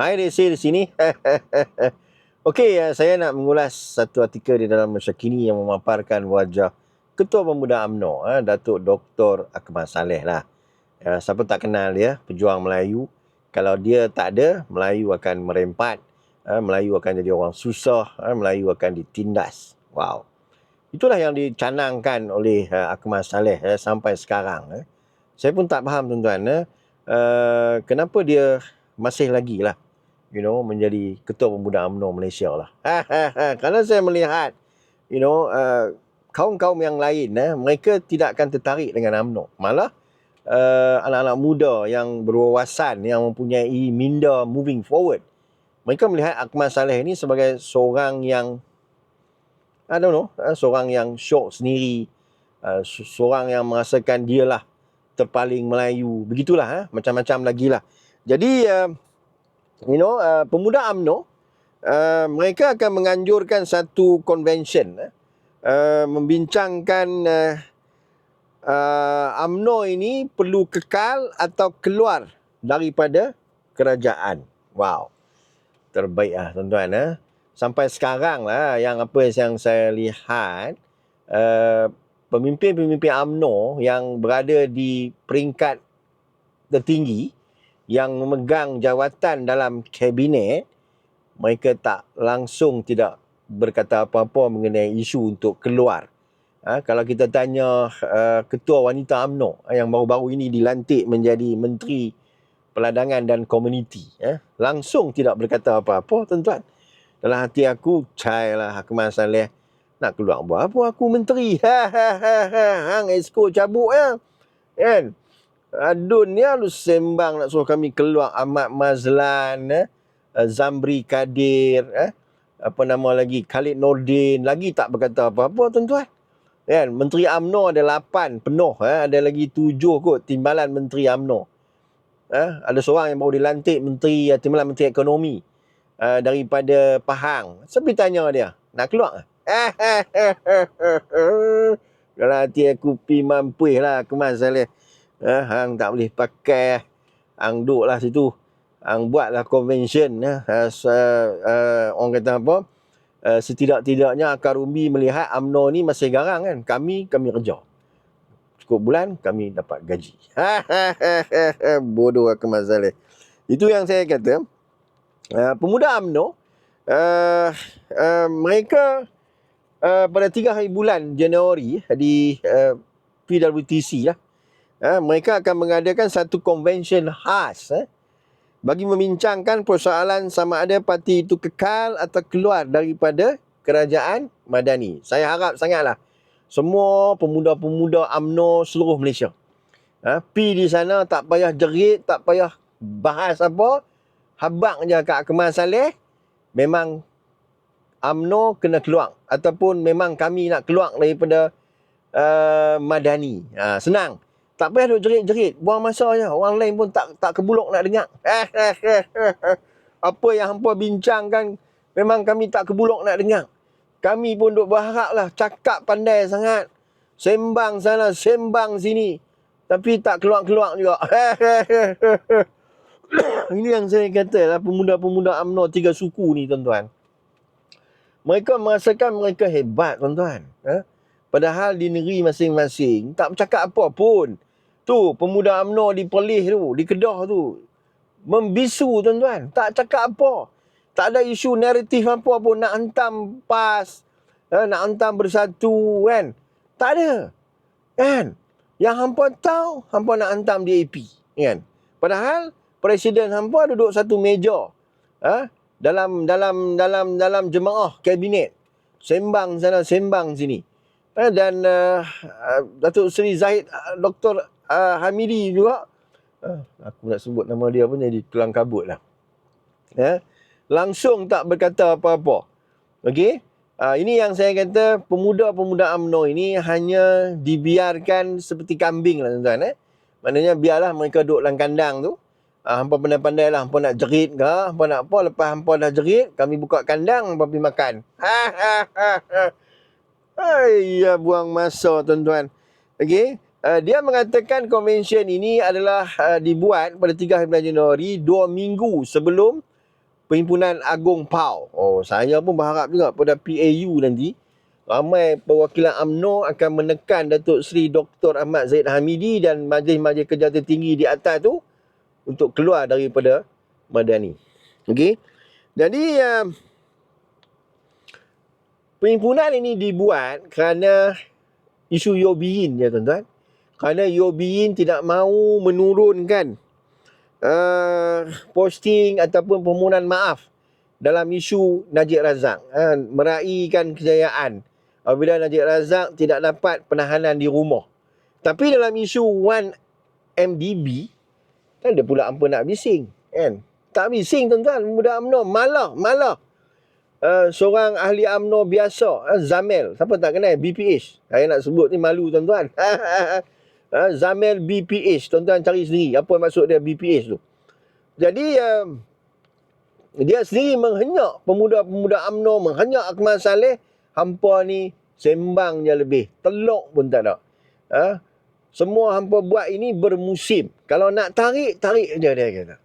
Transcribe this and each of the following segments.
Hai Desi di sini. Okey, uh, saya nak mengulas satu artikel di dalam Malaysia kini yang memaparkan wajah Ketua Pemuda UMNO, uh, Datuk Dr. Akmal Saleh lah. Uh, siapa tak kenal dia, pejuang Melayu. Kalau dia tak ada, Melayu akan merempat. Melayu akan jadi orang susah. Melayu akan ditindas. Wow. Itulah yang dicanangkan oleh Akmal Saleh sampai sekarang. Saya pun tak faham tuan-tuan. Kenapa dia masih lagi lah you know menjadi ketua pemuda UMNO Malaysia lah. Karena saya melihat you know uh, kaum-kaum yang lain eh mereka tidak akan tertarik dengan UMNO. Malah uh, anak-anak muda yang berwawasan yang mempunyai minda moving forward. Mereka melihat Akmal Saleh ini sebagai seorang yang I don't know, uh, seorang yang syok sendiri, uh, seorang yang merasakan dialah terpaling Melayu. Begitulah eh, macam-macam lagi lah. Jadi uh, you know uh, pemuda AMNO uh, mereka akan menganjurkan satu convention uh, uh, membincangkan uh, uh, AMNO ini perlu kekal atau keluar daripada kerajaan. Wow. Terbaik lah tuan-tuan. Eh. Sampai sekarang lah yang apa yang saya lihat uh, pemimpin-pemimpin AMNO yang berada di peringkat tertinggi yang memegang jawatan dalam kabinet mereka tak langsung tidak berkata apa-apa mengenai isu untuk keluar. Ha, kalau kita tanya uh, ketua wanita AMNO yang baru-baru ini dilantik menjadi menteri peladangan dan komuniti, eh, langsung tidak berkata apa-apa tuan-tuan. Dalam hati aku, cai lah Hakman Saleh nak keluar buat apa aku menteri. Ha, ha, ha, ha. Hang esko cabut ya. Kan? Adun ni lu sembang nak suruh kami keluar Ahmad Mazlan eh? Zamri Kadir eh? apa nama lagi? Khalid Nordin. Lagi tak berkata apa-apa tuan-tuan. Kan? Menteri AMNO ada 8 penuh eh? ada lagi 7 kot timbalan menteri AMNO eh? ada seorang yang baru dilantik menteri eh, timbalan menteri ekonomi uh, daripada Pahang. Siapa tanya dia? Nak keluar? Kalau hati aku pi mampu lah kemas Saleh Eh, hang tak boleh pakai. Hang duduk lah situ. Hang buatlah convention. Eh. Uh, uh, orang kata apa? Uh, setidak-tidaknya Akar Rumbi melihat UMNO ni masih garang kan. Kami, kami kerja. Cukup bulan, kami dapat gaji. Bodoh aku masalah. Itu yang saya kata. Uh, pemuda UMNO, uh, uh, mereka uh, pada tiga hari bulan Januari di uh, PWTC lah, eh, mereka akan mengadakan satu convention khas eh, bagi membincangkan persoalan sama ada parti itu kekal atau keluar daripada kerajaan Madani. Saya harap sangatlah semua pemuda-pemuda AMNO seluruh Malaysia eh, pi di sana tak payah jerit, tak payah bahas apa, habak je Kak Kemal Saleh, memang AMNO kena keluar ataupun memang kami nak keluar daripada uh, Madani. Ha, senang. Tak payah duk jerit-jerit. Buang masa je. Orang lain pun tak tak kebulok nak dengar. Apa yang hampa bincangkan memang kami tak kebulok nak dengar. Kami pun duk berharap lah. Cakap pandai sangat. Sembang sana, sembang sini. Tapi tak keluar-keluar juga. Ini yang saya kata lah. Pemuda-pemuda UMNO tiga suku ni tuan-tuan. Mereka merasakan mereka hebat tuan-tuan. Eh? Padahal di negeri masing-masing tak bercakap apa pun. Tu pemuda UMNO di Perlis tu, di Kedah tu. Membisu tuan-tuan. Tak cakap apa. Tak ada isu naratif apa pun nak hantam PAS. Eh, nak hantam bersatu kan. Tak ada. Kan? Yang hampa tahu, hampa nak hantam DAP. Kan? Padahal presiden hampa duduk satu meja. Eh, dalam dalam dalam dalam jemaah kabinet. Sembang sana, sembang sini. Eh, dan uh, Datuk Seri Zahid, Dr uh, Hamidi juga. Uh, aku nak sebut nama dia pun jadi kelang kabut lah. Ya. Langsung tak berkata apa-apa. Okey. Uh, ini yang saya kata pemuda-pemuda UMNO ini hanya dibiarkan seperti kambing lah tuan-tuan. Eh? Maknanya biarlah mereka duduk dalam kandang tu. Uh, hampa pandai-pandai lah. Hampa nak jerit ke. Hampa nak apa. Lepas hampa dah jerit. Kami buka kandang. Hampa pergi makan. Ha ha ha ha. Ay, ya, buang masa tuan-tuan. Okey. Uh, dia mengatakan konvensyen ini adalah uh, dibuat pada 3 hari bulan Januari, dua minggu sebelum Perhimpunan Agung PAU. Oh, saya pun berharap juga pada PAU nanti ramai perwakilan AMNO akan menekan Datuk Seri Dr. Ahmad Zaid Hamidi dan majlis-majlis kerja tertinggi di atas tu untuk keluar daripada Madani. Okey. Jadi uh, perhimpunan ini dibuat kerana isu Yobiin ya tuan-tuan. Kerana Yobiin tidak mahu menurunkan uh, posting ataupun permohonan maaf dalam isu Najib Razak. Uh, meraihkan kejayaan. Apabila Najib Razak tidak dapat penahanan di rumah. Tapi dalam isu 1MDB kan dia pula apa nak bising kan. Tak bising tuan-tuan. Muda UMNO malah malah. Uh, seorang ahli UMNO biasa uh, Zamel. Siapa tak kenal? BPH saya nak sebut ni malu tuan-tuan uh, Zamel BPH tuan-tuan cari sendiri. Apa maksud dia BPH tu? Jadi uh, dia sendiri menghenyak pemuda-pemuda UMNO menghenyak Akmal Saleh. Hampa ni sembang je lebih. Telok pun tak ada. Uh, semua hampa buat ini bermusim. Kalau nak tarik tarik je dia kata.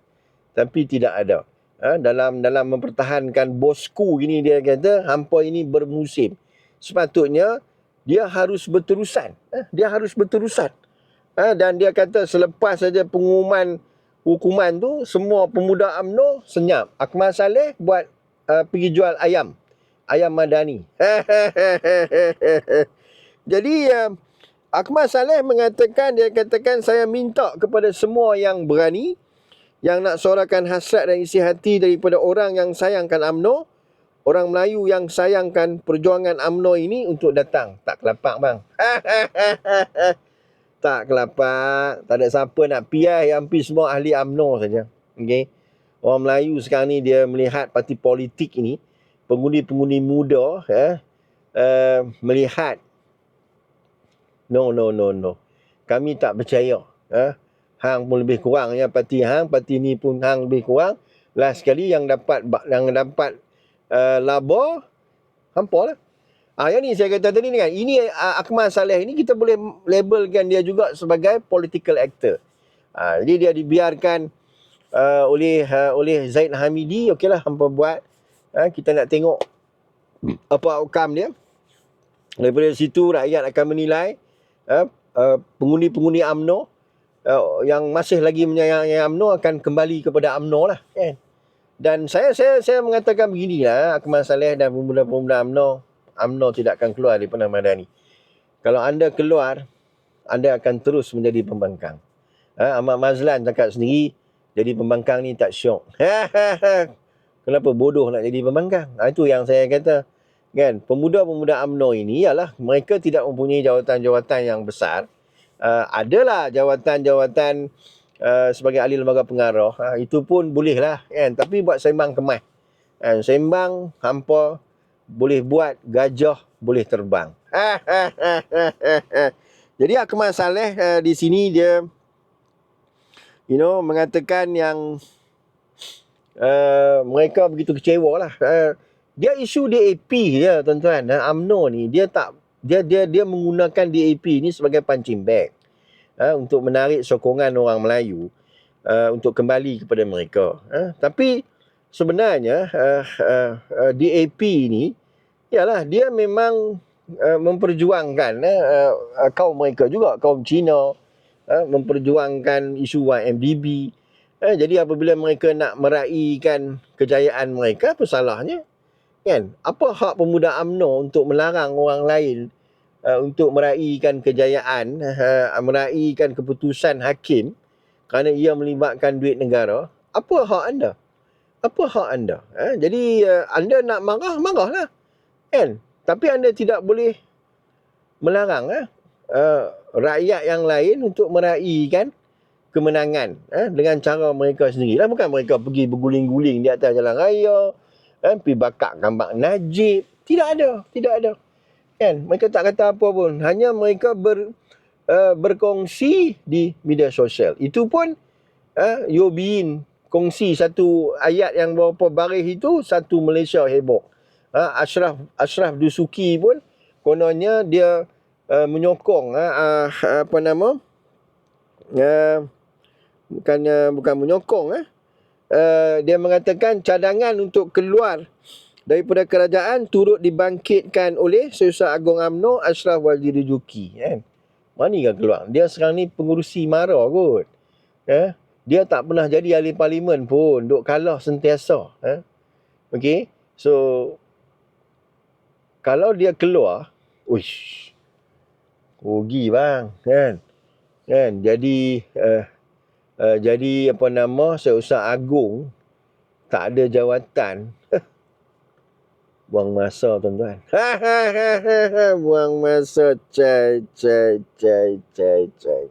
Tapi tidak ada. Uh, dalam dalam mempertahankan bosku ini dia kata hampa ini bermusim. Sepatutnya dia harus berterusan. Uh, dia harus berterusan Ha, dan dia kata selepas saja pengumuman hukuman tu semua pemuda AMNO senyap. Akmal Saleh buat uh, pergi jual ayam. Ayam Madani. Jadi uh, Akmal Saleh mengatakan dia katakan saya minta kepada semua yang berani yang nak suarakan hasrat dan isi hati daripada orang yang sayangkan AMNO, orang Melayu yang sayangkan perjuangan AMNO ini untuk datang. Tak kelapak bang. tak kelapak. Tak ada siapa nak piai yang pi semua ahli UMNO saja. Okey. Orang Melayu sekarang ni dia melihat parti politik ini, pengundi-pengundi muda eh, uh, melihat no no no no. Kami tak percaya. Eh. Hang pun lebih kurang ya parti hang, parti ni pun hang lebih kurang. Last sekali yang dapat yang dapat uh, laba hampa lah. Ah yang ni saya kata tadi ni kan. Ini uh, Akmal Saleh ini kita boleh labelkan dia juga sebagai political actor. Ah jadi dia dibiarkan uh, oleh uh, oleh Zaid Hamidi okeylah hampa buat uh, kita nak tengok apa outcome dia. Daripada situ rakyat akan menilai uh, uh, pengundi-pengundi AMNO uh, yang masih lagi menyayangi AMNO akan kembali kepada AMNO lah kan. Dan saya saya saya mengatakan beginilah Akmal Saleh dan pemuda-pemuda AMNO UMNO tidak akan keluar dari Penang Madani. Kalau anda keluar, anda akan terus menjadi pembangkang. Ha, Ahmad Mazlan cakap sendiri, jadi pembangkang ni tak syok. Kenapa bodoh nak jadi pembangkang? Ha, itu yang saya kata. Kan, pemuda-pemuda UMNO ini ialah mereka tidak mempunyai jawatan-jawatan yang besar. Uh, adalah jawatan-jawatan uh, sebagai ahli lembaga pengarah. Uh, itu pun bolehlah. Kan? Tapi buat sembang kemas. Uh, sembang, hampa, boleh buat gajah boleh terbang. Jadi Akmal Saleh uh, di sini dia you know mengatakan yang uh, mereka begitu kecewa lah. Uh, dia isu DAP ya tuan-tuan dan UMNO ni dia tak dia dia dia menggunakan DAP ni sebagai punching bag uh, untuk menarik sokongan orang Melayu uh, untuk kembali kepada mereka. Uh, tapi sebenarnya uh, uh, uh, DAP ni ialah dia memang uh, memperjuangkan uh, uh, kaum mereka juga kaum Cina uh, memperjuangkan isu YMDB uh, jadi apabila mereka nak meraihkan kejayaan mereka apa salahnya? Kan? Apa hak pemuda AMNO untuk melarang orang lain uh, untuk meraihkan kejayaan uh, meraihkan keputusan hakim kerana ia melibatkan duit negara? Apa hak anda apa hak anda? Eh? jadi uh, anda nak marah marahlah. Kan? Tapi anda tidak boleh melarang eh, uh, rakyat yang lain untuk meraihkan kemenangan eh, dengan cara mereka sendiri lah bukan mereka pergi berguling-guling di atas jalan raya eh, pergi bakar gambar Najib. Tidak ada tidak ada. Kan? Mereka tak kata apa pun. Hanya mereka ber uh, berkongsi di media sosial. Itu pun uh, Yobin kongsi satu ayat yang berapa baris itu satu Malaysia heboh ha, Ashraf Ashraf Dusuki pun kononnya dia uh, menyokong ha, uh, apa nama uh, bukan uh, bukan menyokong eh uh, dia mengatakan cadangan untuk keluar daripada kerajaan turut dibangkitkan oleh Seusa Agong Amno Ashraf Waldi Rujuki kan. Mana kan keluar? Dia sekarang ni pengurusi Mara kot. Eh? Dia tak pernah jadi ahli parlimen pun. Duk kalah sentiasa. Eh? Okay. So, kalau dia keluar, uish, rugi bang. Kan? Kan? Jadi, uh, uh, jadi apa nama, Seusa Agung, tak ada jawatan. Buang masa tuan-tuan. Buang masa. Cai, cai, cai, cai, cai.